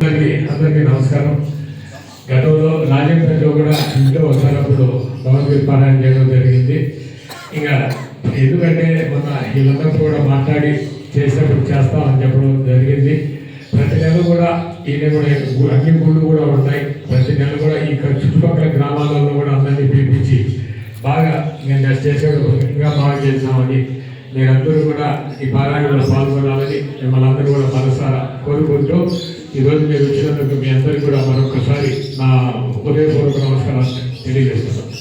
అందరికీ అందరికీ నమస్కారం. గతంలో రాజేంద్రరావు కూడా ఇంట్లో వచ్చినప్పుడు భగవద్గీత పారాయణ చేయడం జరిగింది. ఇంకా ఎందుకంటే మన వీళ్ళందరూ కూడా మాట్లాడి చేసినప్పుడు చేస్తామని చెప్పడం జరిగింది. ప్రతి నెల కూడా ఈ కూడా అన్ని గుళ్ళు కూడా ఉంటాయి. ప్రతి నెల కూడా ఈ చుట్టుపక్కల గ్రామాలలో కూడా అందరినీ పిలిపించి బాగా నేను చేసేటప్పుడు ఇంకా బాగా చేసామని మీరందరూ కూడా ఈ పారాయణలో పాల్గొనాలని మిమ్మల్ని అందరూ కూడా మనసారా కోరుకుంటూ ఈరోజు మీరు వచ్చినందుకు మీ అందరికీ కూడా మరొకసారి నా హృదయపూర్వక నమస్కారాలు తెలియజేస్తున్నాను.